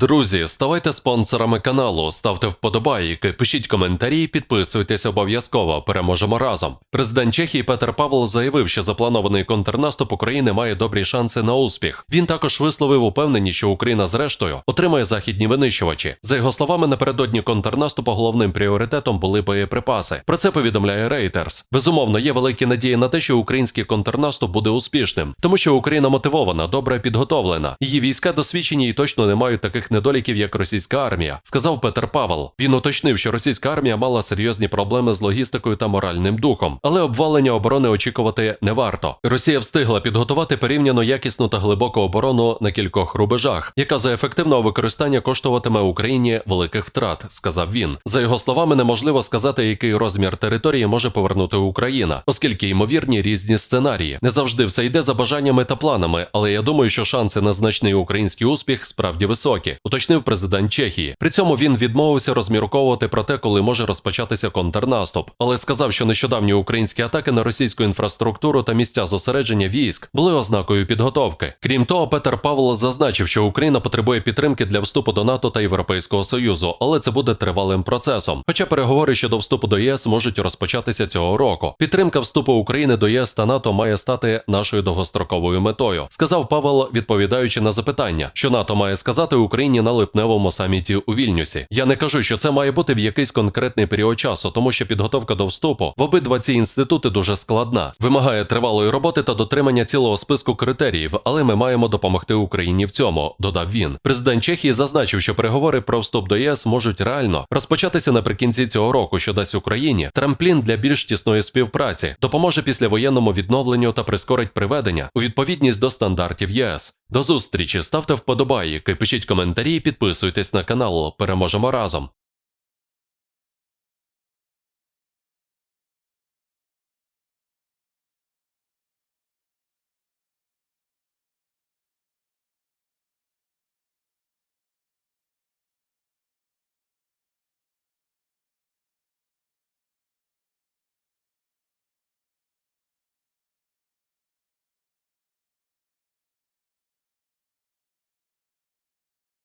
Друзі, ставайте спонсорами каналу, ставте вподобайки, пишіть коментарі, підписуйтесь обов'язково. Переможемо разом. Президент Чехії Петер Павел заявив, що запланований контрнаступ України має добрі шанси на успіх. Він також висловив упевненість, що Україна зрештою отримає західні винищувачі. За його словами, напередодні контрнаступу головним пріоритетом були боєприпаси. Про це повідомляє Reuters. Безумовно, є великі надії на те, що український контрнаступ буде успішним, тому що Україна мотивована, добре підготовлена. Її війська досвідчені і точно не мають таких недоліків, як російська армія, сказав Петер Павел. Він уточнив, що російська армія мала серйозні проблеми з логістикою та моральним духом, але обвалення оборони очікувати не варто. Росія встигла підготувати порівняно якісну та глибоку оборону на кількох рубежах, яка за ефективного використання коштуватиме Україні великих втрат, сказав він. За його словами, неможливо сказати, який розмір території може повернути Україна, оскільки ймовірні різні сценарії. Не завжди все йде за бажаннями та планами, але я думаю, що шанси на значний український успіх справді високі, уточнив президент Чехії. При цьому він відмовився розмірковувати про те, коли може розпочатися контрнаступ, але сказав, що нещодавні українські атаки на російську інфраструктуру та місця зосередження військ були ознакою підготовки. Крім того, Петер Павло зазначив, що Україна потребує підтримки для вступу до НАТО та Європейського Союзу, але це буде тривалим процесом. Хоча переговори щодо вступу до ЄС можуть розпочатися цього року. Підтримка вступу України до ЄС та НАТО має стати нашою довгостроковою метою, сказав Павел, відповідаючи на запитання, що НАТО має сказати Україні на липневому саміті у Вільнюсі. Я не кажу, що це має бути в якийсь конкретний період часу, тому що підготовка до вступу в обидва ці інститути дуже складна, вимагає тривалої роботи та дотримання цілого списку критеріїв, але ми маємо допомогти Україні в цьому, додав він. Президент Чехії зазначив, що переговори про вступ до ЄС можуть реально розпочатися наприкінці цього року, що дасть Україні трамплін для більш тісної співпраці, допоможе післявоєнному відновленню та прискорить приведення у відповідність до стандартів ЄС. До зустрічі ставте вподобайки, пишіть коментарі, і підписуйтесь на канал. Переможемо разом.